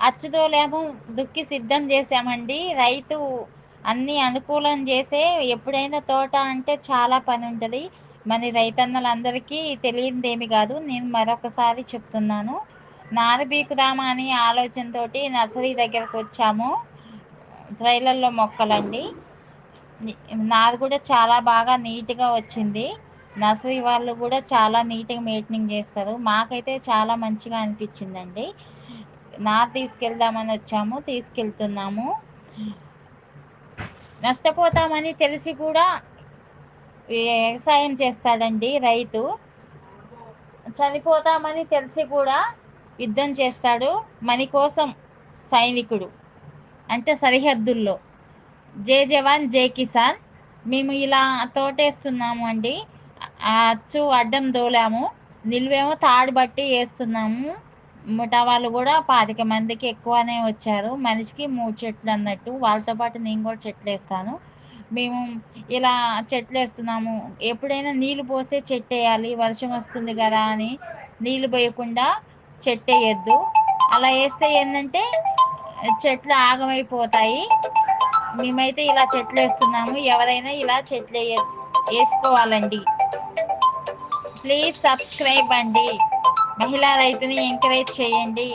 అచ్చుతోలేము దుక్కి సిద్ధం చేసామండి రైతు అన్నీ అనుకూలం చేసే ఎప్పుడైనా తోట అంటే చాలా పని ఉంటుంది మరి రైతన్నలందరికీ తెలియనిదేమి కాదు. నేను మరొకసారి చెప్తున్నాను. నారు బీకుదామా అనే ఆలోచనతోటి నర్సరీ దగ్గరకు వచ్చాము. ట్రైలర్లో మొక్కలండి. ని- నాది కూడా చాలా బాగా నీట్గా వచ్చింది. నర్సరీ వాళ్ళు కూడా చాలా నీట్గా మెయింటెనింగ్ చేస్తారు. మాకైతే చాలా మంచిగా అనిపించిందండి. నా తీసుకెళ్దామని వచ్చాము తీసుకెళ్తున్నాము. నష్టపోతామని తెలిసి కూడా వ్యవసాయం చేస్తాడండి రైతు. చనిపోతామని తెలిసి కూడా యుద్ధం చేస్తాడు మన కోసం సైనికుడు. అంటే సరిహద్దుల్లో. జై జవాన్ జై కిసాన్. మేము ఇలా తోటేస్తున్నాము అండి. అచ్చు అడ్డం దోలాము నిల్వేమో తాడు బట్టి వేస్తున్నాము. ముఠా వాళ్ళు కూడా పాతిక మందికి ఎక్కువనే వచ్చారు. మనిషికి మూడు చెట్లు అన్నట్టు. వాళ్ళతో పాటు నేను కూడా చెట్లు వేస్తాను. మేము ఇలా చెట్లు వేస్తున్నాము. ఎప్పుడైనా నీళ్ళు పోసే చెట్టు వేయాలి. వర్షం వస్తుంది కదా అని నీళ్ళు పోయకుండా చెట్టు వేయద్దు. అలా వేస్తే ఏంటంటే చెట్లు ఆగమైపోతాయి. మేమైతే ఇలా చెట్లు వేస్తున్నాము. ఎవరైనా ఇలా చెట్లు వేయ వేసుకోవాలండి. ప్లీజ్ సబ్స్క్రైబ్ అండి. మహిళా రైతుని ఎంకరేజ్ చేయండి.